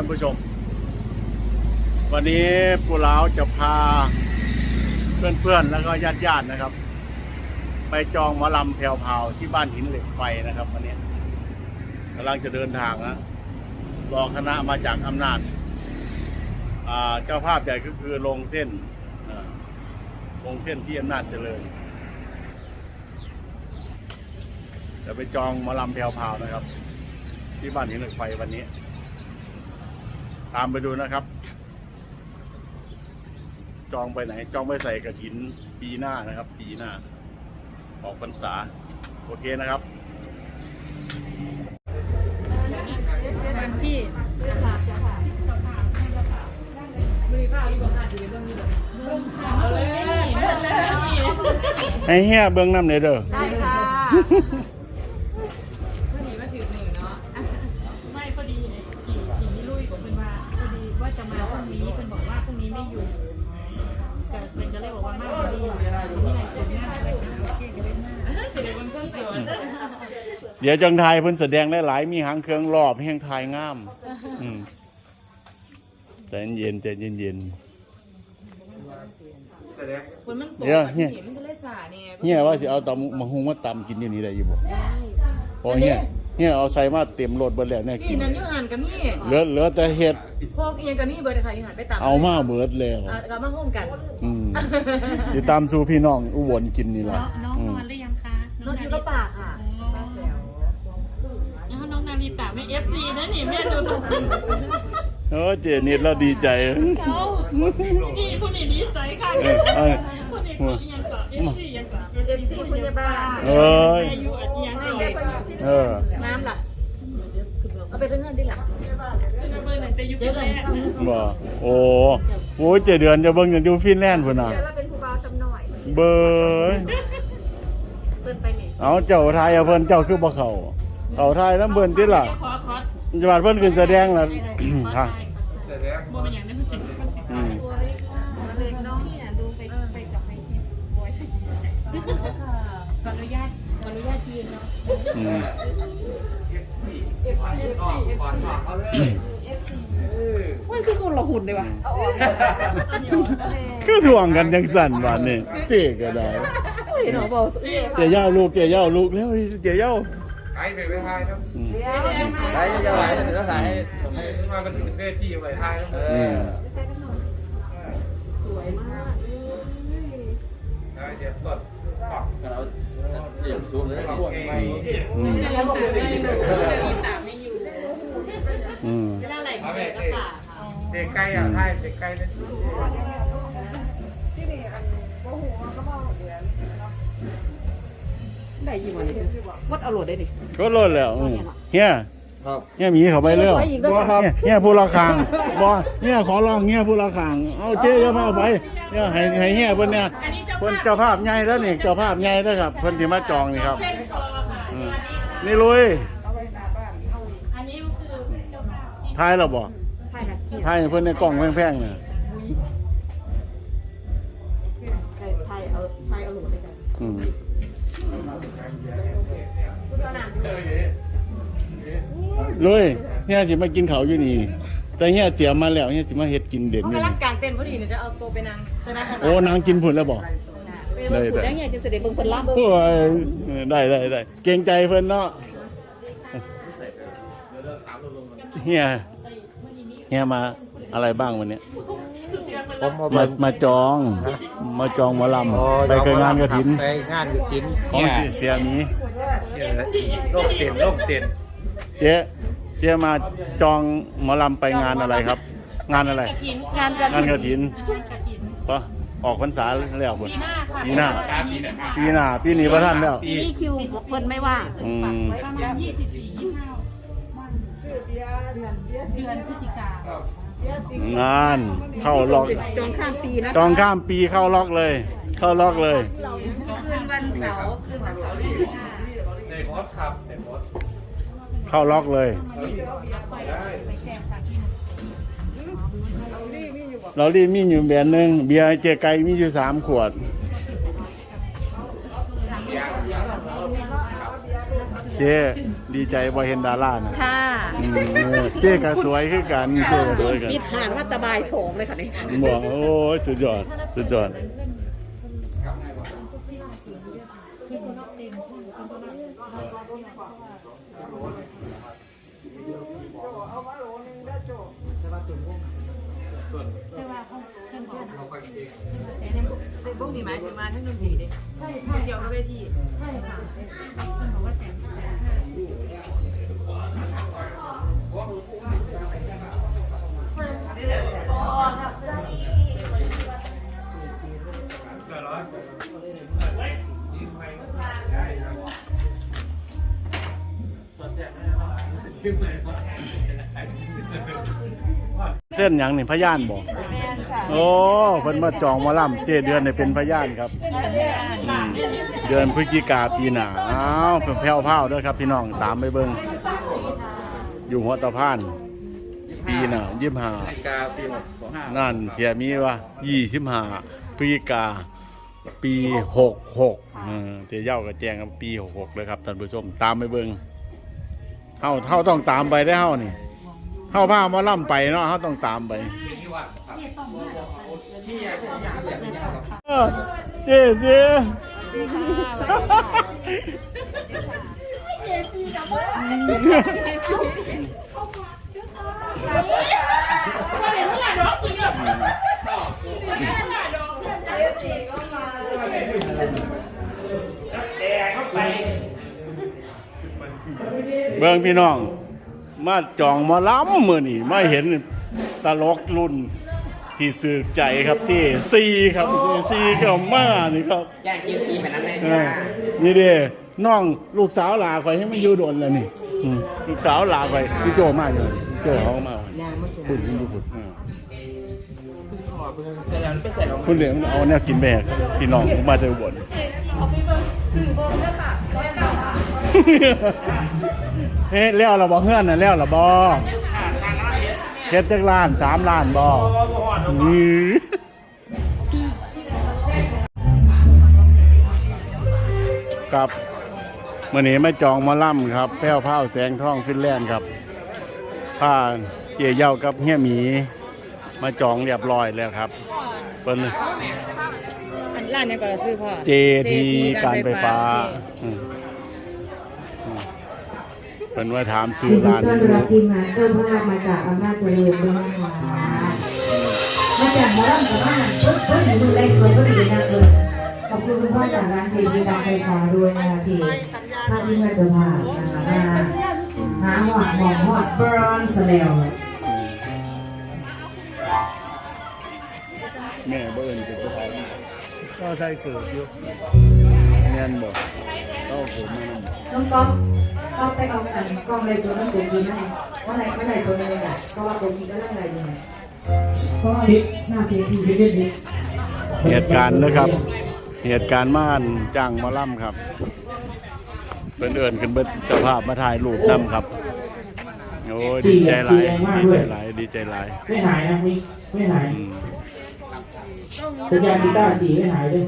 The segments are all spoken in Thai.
ท่านผู้ชม วันนี้ปู่เหลาจะพาเพื่อนๆแล้วก็ญาติๆนะครับ ไปจองหมอลำแพรวๆที่บ้านหินเหล็กไฟนะครับ วันนี้กำลังจะเดินทางนะรอคณะมาจากอำนาจเจ้าภาพใหญ่ก็คือลงเส้นลงเส้นที่อำนาจเจริญจะไปจองหมอลำแพรวๆนะครับ ที่บ้านหินเหล็กไฟวันนี้ ตามไปดูนะครับ จองไปไหน จองไปใส่กระถินปีหน้านะครับ ปีหน้า ออกพรรษา โอเคนะครับวันที่เอาเลยนี่เลิศเลยนี่ให้เฮียเบื้องน้ำเนเด้อ ได้ค่ะพอดีมาถึงหนึ่งเนาะไม่พอดีเนี่ยผีผีลุยบอกเพิ่นว่าพอดีว่าจะมาพรุ่งนี้เพิ่นบอกว่าพรุ่งนี้ไม่อยู่แต่เพิ่นก็เลยบอกว่ามาพอดีมีอะไรเสร็จหน้าเลยค่ะโอเคก็เลยมาเสร็จเลยวันก็สวย เดี๋ยวจังไทยเพิ่นแสดงหลายๆมีหางเครื่องรอบแห่งไทยงามอืมใจเย็นๆใจเย็นฝนมันตกเดี๋ยวอะเฮียมันก็เลยสาเนี่ยๆเฮียว่าสิเอาตำมะฮุงมาตำกินอยู่นี่ได้อยู่บ่พอเฮียเฮียเอาใส่มาเต็มรถเบิดแล้วเนี่ยนี่กินนั่นอยูหันกับมี่เหลือเหลือแต่เห็ดโฟกเอียงกับมี่เบอร์เลยค่ะอยูหันไปตามเอามาเบิดแล้วอะกลับมาห้องกันอืมติดตามสู่พี่น้องอุบลกินนี่แหละน้องอืนมอนหรือยังคะรถอยู่ก็ปากค่ะป้าแจ๋วแล้ว น้องนาลีตาไม่เอฟซีนะนี่แม่ดูตัวเออเจนิดเราดีใจเขานี่ผู้นี้ดีใจค่ะเออเออผู้นี้เขายังต่อเอฟซียังต่อเอฟซีพยาบาลเอ้ยอายุยังต่อเออน้ำล่ะเอาไปเป็นเงินดิล่ะเบอร์หนึ่งจะยุคเดี๋ยวแรเรากเศร้าบ่โอ้โหเจเดือนจะเบิ่งอยู่ฟินแลนด์พุ่นน่ะเราเป็นครูบาจำหน่อย เบยเพิ่นไปนี่เอาเจ้าทายเอาเพิ่นเจ้าคือบ่เข้า เข้าทายน้ำเบิ่นติล่ะขอคอสจังหวัดเพิ่นขึ้นแสดงล่ะคอฮะสโมเป็นอย่างนั้นมันสิบมันสิบอืมตัวเล็กตัวเล็กน้องเนี่ยดูไปไปกับไอ้ที่บอยสิขออนุญาตขออนุญาตยืนเนาะอืมมันคือคนละหุ่นเลยว่ะคือทวงกันจังสั่นบาดนี้เจ๊ก็ได้เห็นหรอบอกเจ๊ย่าลูกเจ๊ย่าลูกแล้วเจ๊ย่า ไอ้ไปไปทายครับอืมไอ้จะไหลจะแล้วไหลผมให้มาเป็นเวทีไปทายครับอืมสวยมากได้เดี๋ยวกดปอกเสียงสูงเลยปอกเองอืมจะลองสูงเลยตามไม่อยู่อืมเวลาไหลก็ก็ป่าเอาเด็กใกล้อะทายเด็กใกล้เลย ได้ยี่ห้อนี้วัดเอาโหลดได้ดิก็ลดแล้วอืมเฮียครับเฮียหมีเข้าไปเร็วไปอีกด้วยครับเฮียเฮียผู้ละคางบ่เฮียขอร้องเฮียผู้ละคางเอาเจ๊เจ้าภาพไปเฮียให้ให้เฮียเพิ่นเนี่ยอันนี้เจ้าเพิ่นเจ้าภาพใหญ่แล้วนี่เจ้าภาพใหญ่แล้วครับเพิ่นสิมาจองนี่ครับเส้นคอค่ะอืมนี่ลุยอันนี้คือเจ้าภาพที่ทายแล้วบ่ใช่ค่ะทายให้เพิ่นในกล่องแพงๆน่ะไทยไทยเอาไทยเอาโหลดไปกันอืม ลุยเฮียสิมากินเขาวอยู่นี่ แต่เฮียเตรียมมาแล้วเฮียสิมาเฮ็ดกินเด่นเขาอยู่กำลันี่งกลางเต้นพอดีเนี่ยจะเอาตัวไปนั่งไปนั่งโอ้นางกินผุนแล้วบ่ไปเบิ่งฝุ่นได้ไงจะเสด็จเบิ่งเพิ่นรับโอ้ยเออได้ได้ได้เกรงใจเพิ่นเนาะเฮียเฮียมาอะไรบ้างวันเนี้ยผมมามาเบิ่งมาจอง มาจองหมอลำไปเคยงานกระถินไปงานกระถินของเนี่ยเสียหมีโรคเสียนโรคเสียนเจ๊ เจ๊มาจองหมอลำไปงานอะไรครับ งานอะไรกระถินงานงานกระถินกระถินปะออกพรรษาแล้วพุ่นปีหน้าค่ะปีหน้า ปีหน้า ปีนี้พระท่านแล้วนี่คิวเพิ่นไม่ว่างอืมประมาณยี่สิบสี่ยี่สิบห้าวันเดือนเดือนพฤศจิกางานเข้าล็อกจองข้ามปีนะจองข้ามปีเข้าล็อกเลย เข้าล็อกเลยคืนวันเสาร์คืนวันเสาร์ที่สิบห้าในโพสครับในโพส เข้าล็อกเลย เรารีบมีอยู่แบรนด์หนึ่งเบียร์เจไกมีอยู่สามขวดถเจ๊ดีใจบ่เห็นดารานะค่ะอืมเออเจ๊ก็สวยคือกันเจ๊ก็สวยกัน ปิดหานว่าตะบายสองเลยค่ะนี่บอกโอ้ยสุดยอด สุดยอด พวกนี้ หมายถึงมาทั้งดนตรีเด้ใช่ใช่เกี่ยวกับเวทีใช่ค่ะท่านบอกว่าแสนแสนห้าเส้นหยังนี่พยานบอกแม่นค่ะ โอ้เพิ่นมาจองหมาล่ำเจเดือนนี่เป็นพยานครับอืมเดือนพฤศจิกาปีหน้าอ้าวเป็นแผ่วพราวเด้อครับ พี่น้องตามไปเบิ่งอยู่หัวตะพาน ปีหน้ายี่ห้านาฬิกาปีหกสองห้านั่นเสียมีว่ายี่สิบห้าพฤศจิกาปีหกหกเจ๊เย้ากับแจงกับปีหกหกเลยครับท่านผู้ชมตามไปเบิ่งเฮาเฮาต้องตามไปได้อเฮานี่เฮาพาหมาล่ำไปเนาะเฮาต้องตามไป เออเจ๊เสียเบิ่งพี่น้อง มาจองมาล้ำมือนี่มาเห็นตลกรุ่น ที่สืบใจครับที่ซีครับซีก็มานี่ครับอยากกินสีแบบนั้นไหมเออนี่เด้น้องลูกสาวหลาไปให้มันอยู่โดนแล้วนี่อืมลูกสาวหลาไปพี่โจมาอยู่พี่โจเขามายางมาสูงคุณคุณดูคุณเออขอเพิ่งแต่แล้วไปใส่ลงคุณเหลืองเอาเนี่ยกินแบกพี่น้องผมมาเจอบ่น เฮ้ยแล้วเราบ่เฮือนน่ะแล้วเราบ่ เฮ็ดจักล้านสามล้านบ่นี่กับมื่อนี้ไม่จองหมาล่ำครับแพ้วพ้าวแสงท่องฟินแลนด์ครับผ้าเจียเย้ากับเฮียหมี มาจองเรียบร้อยแล้วครับเป็นอันร้านนี้ก็ซื้อพ่อเจทีการไฟฟ้าอืมอืม เป็นว่าถามซื้อยินดีร้านต้อนรับทีมงานเจ้าภาพมาจากอำนาจเจริญด้วยนะคะมาจากหมอลำกับบ้านเพิ่มเพิ่มอยู่แรงสวยก็ดีนะเลยขอบคุณคุณพ่อจากร้านเจดีการไฟฟ้าด้วยนะคะที่พาทีมงานเจ้าภาพนะคะมาหาหอดหอมหอดบรอนซ์แล้วแม่บ่เอิญเกิดไปก็ใช่เกิดอยู่ แน่นบอกก็ผมมานั่นน้องก๊อฟก๊อฟไปเอากันกล้องเลยโซนน้ำตัวกินให้เมื่อไหร่เมื่อไหร่โซนเลยอะเพราะว่าตัวกินก็เรื่องอะไรอยู่ไงเพราะว่าหน้าเพจที่เล่นนี้เหตุการณ์นะครับ เหตุการณ์ม่านจ้างหมาล่ำครับเป็นเอิญขึ้นเบิดเจ้าภาพมาถ่ายรูปนำครับโอ้ยดีใจหลายดีใจหลายดีใจหลายไม่หายนะไม่ไม่หายอืมสัญญาณกีตาร์จีไม่หายเลย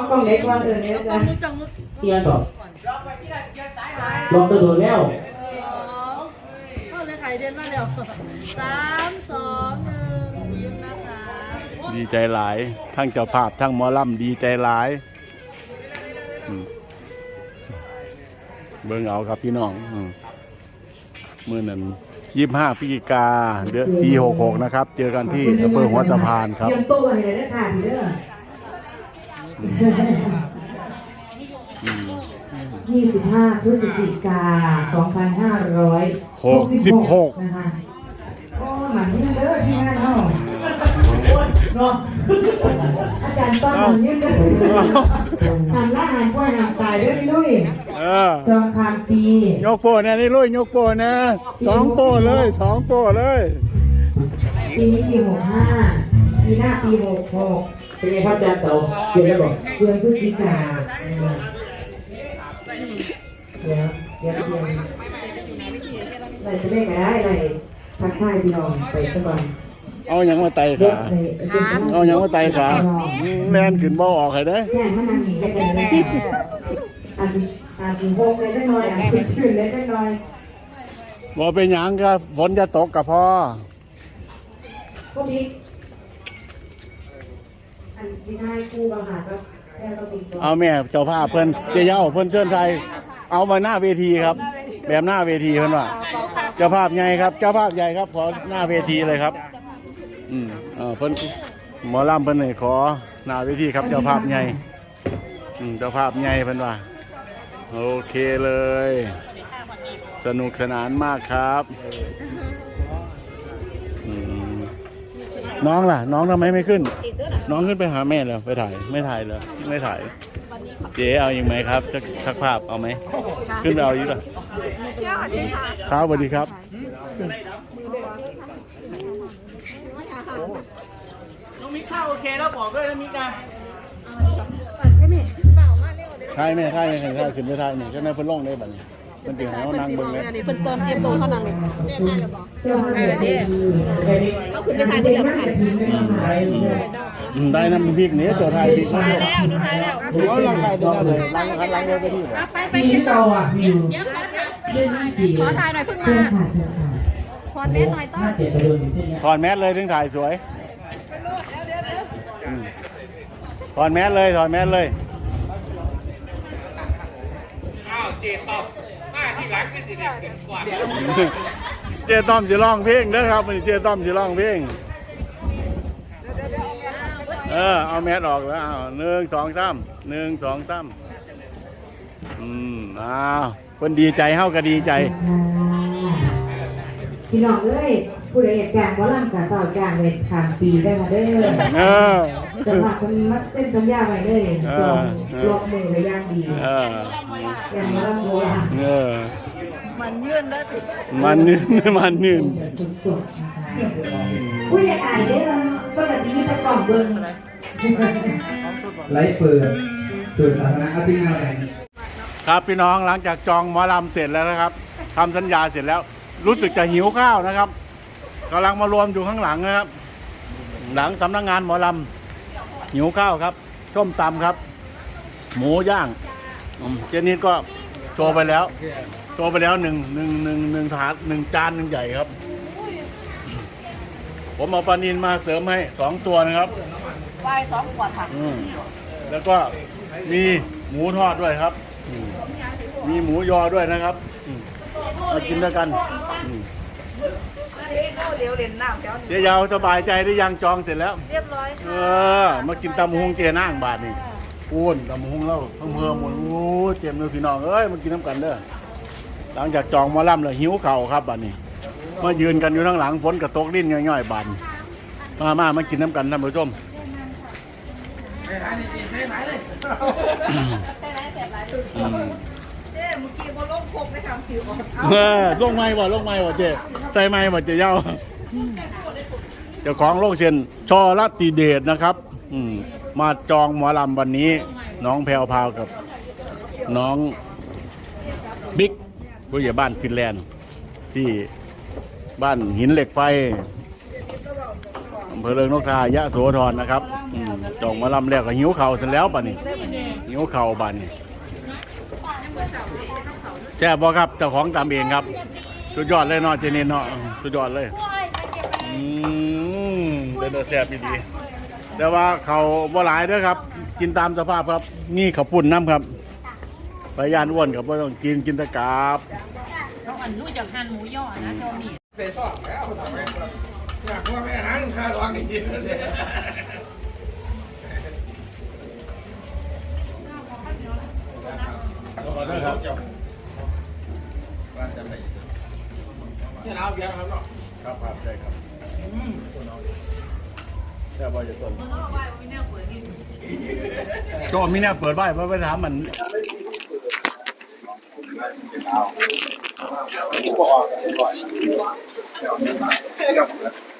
เอากล้องเล็กวันเอิญเนี่ยนะเกียร์ต่อลองตัวโดนแล้วพ่อเลยขายเดือนมาแล้วสามสองหนึ่งยิ้มนะคะดีใจหลาย ทั้งเจ้าภาพทั้งหมอลำดีใจหลายอืมเบิ่งเอาครับพี่น้องอืมมื่อนั้นยี่ห้าพฤศจิกาเดือนปีหกหกนะครับ เจอกันที่อำเภอหัวตะพานครับ เตรียมตัวให้เลยนะค่ะพี่เด้ออืม 25พฤศจิกา 2566หกสิบหกนะคะโอ้หมันนี่เด้อที่งานเนาะเนาะอาจารย์ต้อนหมันนี่เด้อหันละหันกล้วยหันตายเด้อนี่ลุยเออจองคามปี ยกโปรเนี่ยนี่ลุยยกโปรนะสองโปรเลยสองโปรเลย ปีนี้ปี 65ปีหน้าปี 66 เป็นไงครับอาจารย์เต๋าเกียร์แล้วบอกเดือนพฤศจิกาเดี๋ยวเดี๋ยวเดี๋ยวไหนจะได้ได้ไหนทักทายพี่น้องไปซะก่อนเอาหยังมาไต่เด็ขาเอาหยังมาไต่ขาอืมแลนขึ้นบ่ออกให้ได้แม่มันนั่งหนีกันเลยอาจจะอาจจะโฮกเลยจักหน่อยอาจจะชื่นเลยจักหน่อยบ่เป็นหยังก็ฝนจะตกกับพ่อพวกนี้ อันที่ให้คู่บางหาก็แค่ต้องมีตัวเอาแม่เจ้าภาพเพิ่นเจ้าเย้าเพิ่นเชิญไทย เอามาหน้าเวทีครับ แบบหน้าเวทีเพิ่นว่าเจ้าภาพใหญ่ครับ เจ้าภาพใหญ่ครับขอหน้าเวทีเลยครับ อืมเออเพิ่นหมอลำเพิ่นนี่ขอหน้าเวทีครับ เจ้าภาพใหญ่อืมเจ้าภาพใหญ่เพิ่นว่าโอเคเลย สนุกสนานมากครับ น้องล่ะ น้องทำไมไม่ขึ้น น้องขึ้นไปหาแม่เลยไปถ่ายไม่ถ่ายเลยไม่ถ่ายเจ๊เอาอีกไหมครับสักสักภาพเอาไหมขึ้นไปเอาอีกเหรอครับสวัสดีครับน้องมิกเข้าโอเคแล้วบอกด้วยนะมิกนะถ่ายแม่ถ่ายแม่ถ่ายขึ้นไปถ่ายนี่ใช่ไหมเพิ่นลงได้บัดนี้ เพิ่นเตียงเขานั่งเบิ่งเลยเพิ่นเติมเทียมตัวเท่านั้นเลยเจ้าหน้าที่เขาขึ้นไปทานที่เดียวกันอืมได้น้ำพริกนี้ตัวถ่ายพริกมาแล้วดูท้ายแล้วเอาลังถ่ายตัวนั้นเลยลังคันลังเดียวไปที่บ่ที่ต่ออะอยู่เดี๋ยวขอถามเรื่องกี่ขอถ่ายหน่อยเพิ่งเพื่มาอนค่ะเชิญค่ะพรเม็ดหน่อยต้อนถอนแมสเลยถึงถ่ายสวยอืมถอนแมสเลยถอนแมสเลยอ้าวเจตอบ มาที่หลังไม่สิเนี่ยเป็นกว่าเจต้อมสิร้องเพลงเด้อครับมื้อนี้เจต้อมสิร้องเพลงเออเอาแมสออกแล้วเอาหนึ่งสองสามหนึ่งสองสามอืมอ้าวคนดีใจเฮาก็ดีใจพี่น้องเอ้ย ผู้ใดอยากจ้างว่าร่างกาต่อจ้างเลยทางปีได้มาเด้อเออแต่ว่าคนมัดเส้นสัญญาไว้เลยจองล็อกมือไว้อย่างดีเอออย่างมาลำโบราณเออมันยื่นได้มันนื่นมันนื่นสุดๆนะคะผู้ใหญ่อายได้อปกติมีแตะกล่องเบิ่งไลฟ์เปิดส่วนสาธารณะเอาติ้งมาแบ่งครับพี่น้องหลังจากจองหมอลำเสร็จแล้วนะครับทำสัญญาเสร็จแล้ว รู้สึกจะหิวข้าวนะครับ กำลังมารวมอยู่ข้างหลังนะครับ หลังสำนักงานหมอลำหิวข้าวครับส้มตำครับ หมูย่างอืมเจนิดก็โชว์ไปแล้วโชว์ไปแล้วหนึ่งหนึ่งหนึ่งหนึ่งถาดหนึ่งจานหนึ่งใหญ่ครับ ผมเอาปลานินมาเสริมให้สองตัวนะครับไหว้สองขวดค่ะอืมแล้วก็มีหมูทอดด้วยครับอืมมีหมูยอด้วยนะครับอืมมากินด้วยกัน เอ๊ะก็เลี้ยวเลนน้ำแถวนี้เดี๋ยวยาวสบายใจได้ยังจองเสร็จแล้ว เรียบร้อยเออมากินตำฮุงเจนั่งบาทนี่อ้วนตำฮุงแล้วเพิ่มเพิ่มหมดโอ้ยเต็มเลยพี่น้องเอ้ยมากินน้ำกันเด้อหลังจากจองหมาล่ำแล้วหิวเข่าวครับบาทนี้มายืนกันอยู่ข้างหลังฝนกระตกลิ้นย่อยๆบาทมามามากินน้ำกันท่านผู้ชมอืมเจ๊ เมื่อกี้บ่ลงคกไปทำผิวออกเออลงไม้บ่ลงไม้บ่เจ๊ใส่ไม้บ่เจ๊เย้าเจ้าของโลกเซียนชอรัตติเดชนะครับ อืมมาจองหมอลำวันนี้ น้องแพรวพราวกับ น้องบิ๊กผู้ใหญ่บ้านฟินแลนด์ ที่บ้านหินเหล็กไฟอำเภอเริงนกทายะโสธรนะครับอืมจองหมอลำแล้วก็หิวเข่าวเสร็จแล้วป่ะนี่หิวเข่าวบ้านนี่ แซ่บบ่ครับเจ้าของตำเองครับ สุดยอดเลยเนาะเจนินเนาะสุดยอดเลยอืมเป็นแต่แซ่บดีๆแต่ว่าเขาบ่หลายเด้อครับ กินตามสภาพครับ นี่เขาวปุ่นน้ำครับไปยานอ้วนกับบ่ต้องกินกินแตะกราบต้องอันรู้จักหั่นหมูย่อนะเจ้านี่เตะช่องแล้วอยากว่าไม่หันค่าร้องอีกเลย เนี่ยเราเบียร์ครับเนาะครับครับได้ครับแซ่บบ่จะต้นโจมีเนี่ยเปิดไว้เพื่อไปถามมัน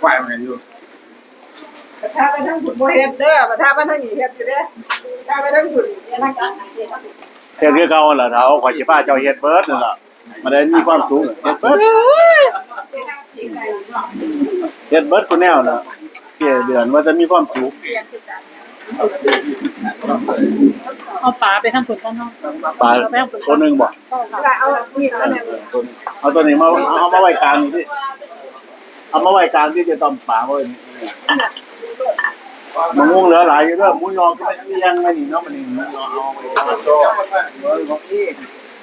ไหวเหมือนกันอยู่ประทาไปทั้งหุ่นโมเฮ็ดเด้อประทาไปทั้งหนีเฮ็ดอยู่เด้อประทาไปทั้งหุ่นเนี่ยนักการเฮ็ดเฮ็ดคือเก่าหั่นล่ะเฒ่าข่อยสิพาเจ้าเฮ็ดเบิดนั่นล่ะ มันได้มีความสุขเฮ็ดเบิดเฮ็ดเบิดกูแนวน่ะเกี่ยเดือนว่าจะมีความสุขเอาปลาไปทำผลกันเนาะปลาตัวหนึ่งบอกเอามีดมาเนี่ยเอาตัวนี้มาเอามาไว้กลางนี่ที่เอามาไว้กลางที่จะต้มปลาไว้นี่มันม่วงเหลือหลายอยู่ด้วยหมูยอก็ไม่เลี้ยงไม่หนีเนาะมันนี่หมูยอเอาไปทำโ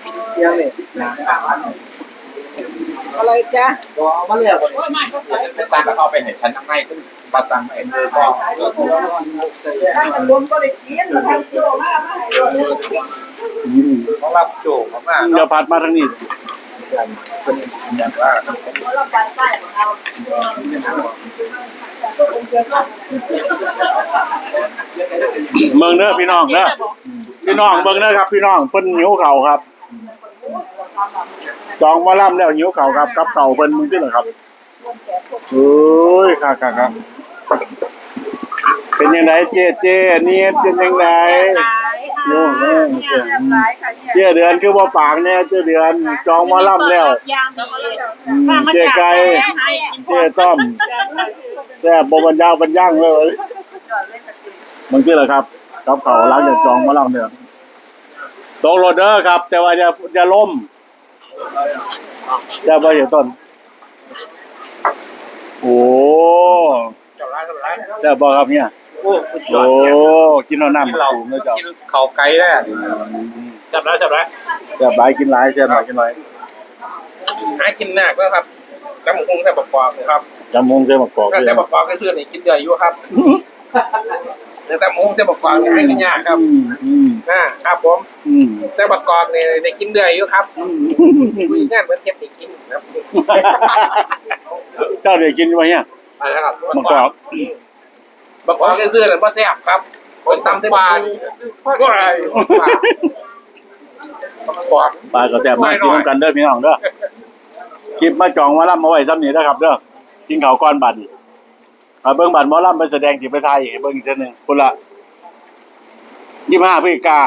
ซ่ของเลี้ยงนี่นะอะไรจ๊ะตัวเอามาเรียกโอ้ยไม่ก็ใส่ไม่ตามแล้วเอาไปเห็นชั้นข้างในขึ้นปาตังเอ็นเดอร์ก็ถ้ามันรวมก็ได้กินทำโจมามาให้รวมต้องรับโจกมากเดี๋ยวพัดมาทางนี้เป็นอย่างว่าเราไปใต้ของเราเมืองเด้อพี่น้องเด้อพี่น้องเมืองเด้อครับ พี่น้องเพิ่นหิวเข่าครับ จองมาล่ำแล้วหิวเข่าวครับกับเข่าวเพิ่นมึงที่เหรอครับเอ้ยค่ะค่ะค่ะเป็นยังไงเจ๊เจ๊เนี่ยเป็นยังไงโอ้โหเจ๊หลายค่ะเนี่ยเจ๊เดือนคือว่าปากเนี่ยเจ๊เดือนจองมาล่ำแล้วยางดีอืมเจ๊ไก่เจ๊ต้อมแซ่บบรรยาวบรรย่างเลยมันคืออะไรครับกับเขาล้างจากจองมาแล้วเนี่ยตกรถเด้อครับ แต่ว่าอย่าอย่าล้ม อย่าไปเห็นต้น โอ้เจ้าร้ายเจ้าร้ายแต่บอครับเนี่ย โอ้โอ้ กินเอาน้ำกินมาเราสูงเลยเจ้ากินเข่าไก่ได้จับแล้วจับแล้วแต่บหลายกินหลายแซ่บหลายกินหลายหากินหนักแล้วครับน้ำหมูคงแค่ประกอบครับจำมงเส้นมะกอกถ้าเลยแต่ประกอบก็คือนี่กินเดือยอยู่ครับ แต่หมูเส้นประกอบนี่ให้กินยากครับอืมอืมนะครับผมอืมแต่ประกอบเนี่ยได้กินเดือยอยู่ครับอืมคุยงานเหมือนเก็บได้กินครับเจ้าเดี๋ยวกินมาเนี่ยอะไรครับมะกอกประกอบก็คืออะไรบ่แซ่บครับคนตำที่บ้านก็อะไรประกอบปลาก็แซ่บมากกินกันเด้อพี่น้องเด้อคลิปมาจองหมาล่ำมาไว้ซ้ำนี้นะครับเด้อกินข้าวก้อนบัตร เอาเบิ้งบัตรหมอลำไปแสดงที่ไปไทยให้เบิ้งอีกเทีนึงคุณละยี่ห้าพฤศจิกา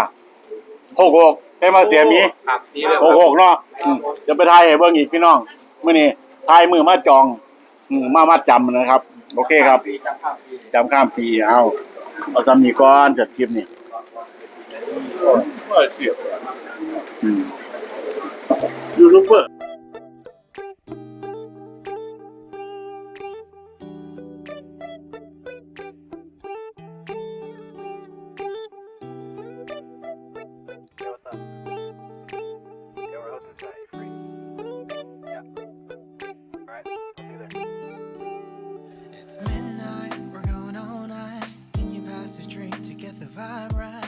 หกหกให้มาเสียหมีครับสีเลยหกหกเนาะอืมจะไปไทยให้เบิ้งอีกพี่น้องมื่อนี้ไทยมือมาจองอืมมามาจำนะครับ โอเคครับจำข้ามปี เอาเอาซ้ำนี้ก่อนจัดคลิปนี่อืมยูทูบเบอร์ vibe right?